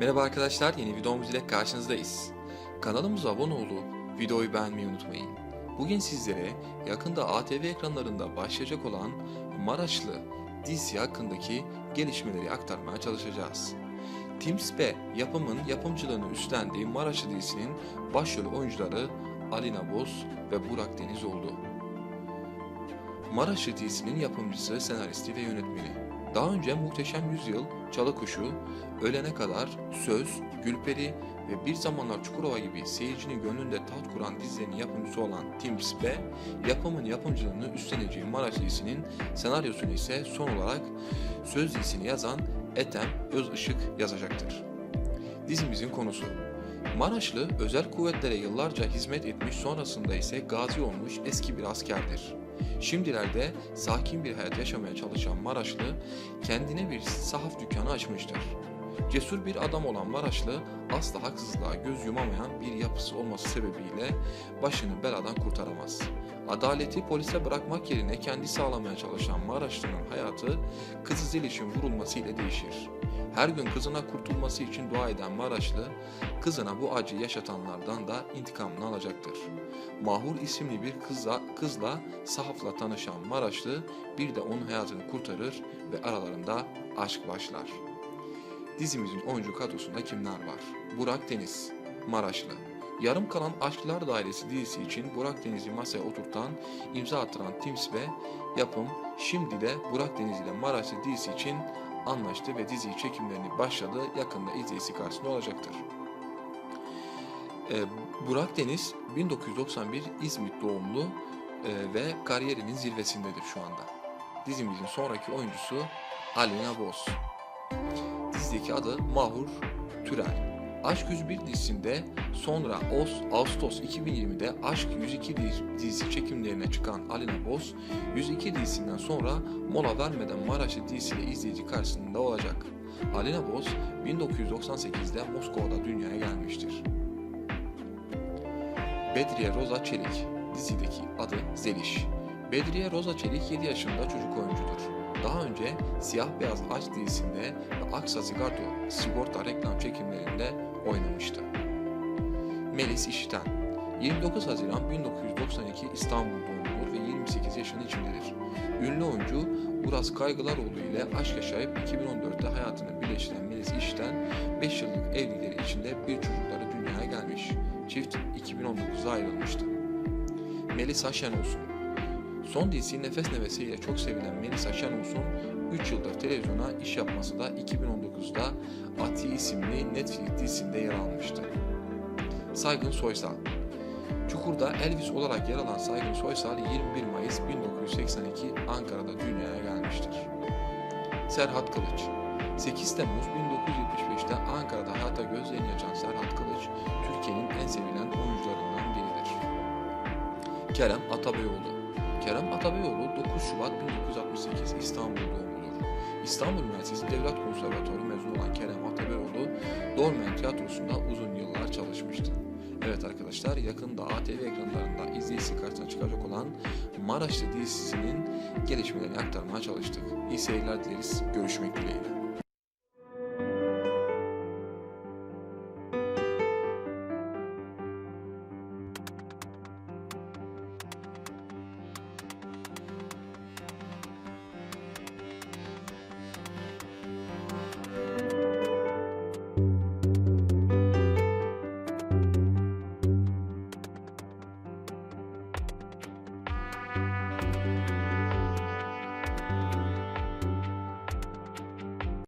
Merhaba arkadaşlar, yeni videomuz ile karşınızdayız. Kanalımıza abone olup videoyu beğenmeyi unutmayın. Bugün sizlere yakında ATV ekranlarında başlayacak olan Maraşlı dizisi hakkındaki gelişmeleri aktarmaya çalışacağız. Timspe yapımın yapımcılığını üstlendiği Maraşlı dizisinin başrol oyuncuları Alina Boz ve Burak Deniz oldu. Maraşlı dizisinin yapımcısı, senaristi ve yönetmeni. Daha önce Muhteşem Yüzyıl, Çalı Kuşu, Ölene Kadar, Söz, Gülperi ve Bir Zamanlar Çukurova gibi seyircinin gönlünde taht kuran dizilerin yapımcısı olan Tim Spe, yapımın yapımcılığını üstleneceği Maraş dizisinin senaryosunu ise son olarak Söz dizisini yazan Ethem Özışık yazacaktır. Dizimizin konusu Maraşlı özel kuvvetlere yıllarca hizmet etmiş sonrasında ise gazi olmuş eski bir askerdir. Şimdilerde sakin bir hayat yaşamaya çalışan Maraşlı kendine bir sahaf dükkanı açmıştır. Cesur bir adam olan Maraşlı asla haksızlığa göz yumamayan bir yapısı olması sebebiyle başını beladan kurtaramaz. Adaleti polise bırakmak yerine kendi sağlamaya çalışan Maraşlı'nın hayatı kızı Zeliş'in vurulmasıyla değişir. Her gün kızına kurtulması için dua eden Maraşlı, kızına bu acı yaşatanlardan da intikamını alacaktır. Mahur isimli bir kızla, kızla sahafla tanışan Maraşlı bir de onun hayatını kurtarır ve aralarında aşk başlar. Dizimizin oyuncu kadrosunda kimler var? Burak Deniz, Maraşlı. Yarım kalan Aşklar Dairesi dizisi için Burak Deniz'i masaya oturtan, imza attıran Tims ve yapım şimdi de Burak Deniz ile Maraşlı dizisi için anlaştı ve dizi çekimlerini başladı. Yakında izleyicisi karşısında olacaktır. Ee, Burak Deniz 1991 İzmit doğumlu e, ve kariyerinin zirvesindedir şu anda. Dizimizin sonraki oyuncusu Alina Boz. Dizideki adı Mahur Türel. Aşk 101 dizisinde sonra Oz, Ağustos 2020'de Aşk 102 dizi- dizisi çekimlerine çıkan Alina Boz, 102 dizisinden sonra mola vermeden Maraşlı dizisiyle izleyici karşısında olacak. Alina Boz 1998'de Moskova'da dünyaya gelmiştir. Bedriye Roza Çelik, dizideki adı Zeliş. Bedriye Roza Çelik 7 yaşında çocuk oyuncudur. Daha önce Siyah Beyaz Aşk dizisinde ve Aksa Sigorta, Sigorta reklam çekimlerinde oynamıştı. Melis İşiten 29 Haziran 1992 İstanbul doğumludur ve 28 yaşının içindedir. Ünlü oyuncu Uras Kaygılaroğlu ile aşk yaşayıp 2014'te hayatını birleştiren Melis İşten 5 yıllık evlilikleri içinde bir çocukları dünyaya gelmiş. Çift 2019'da ayrılmıştı. Melisa Şenolsun Son dizisi Nefes Nefesiyle çok sevilen Melisa Şenolsun 3 yıldır televizyona iş yapması da 2019'da Ati isimli Netflix dizisinde yer almıştı. Saygın Soysal Çukur'da Elvis olarak yer alan Saygın Soysal 21 Mayıs 1982 Ankara'da dünyaya gelmiştir. Serhat Kılıç 8 Temmuz 1975'te Ankara'da hayata gözlerini açan Serhat Kılıç, Türkiye'nin en sevilen oyuncularından biridir. Kerem Atabeyoğlu Kerem Atabeyoğlu 9 Şubat 1968 İstanbul doğumludur. İstanbul Üniversitesi Devlet Konservatuarı mezunu olan Kerem Atabeyoğlu, Dormen Tiyatrosu'nda uzun yıllar çalışmıştı. Evet arkadaşlar yakında ATV ekranlarında izleyicisi karşısına çıkacak olan Maraşlı dizisinin gelişmelerini aktarmaya çalıştık. İyi seyirler dileriz. Görüşmek dileğiyle.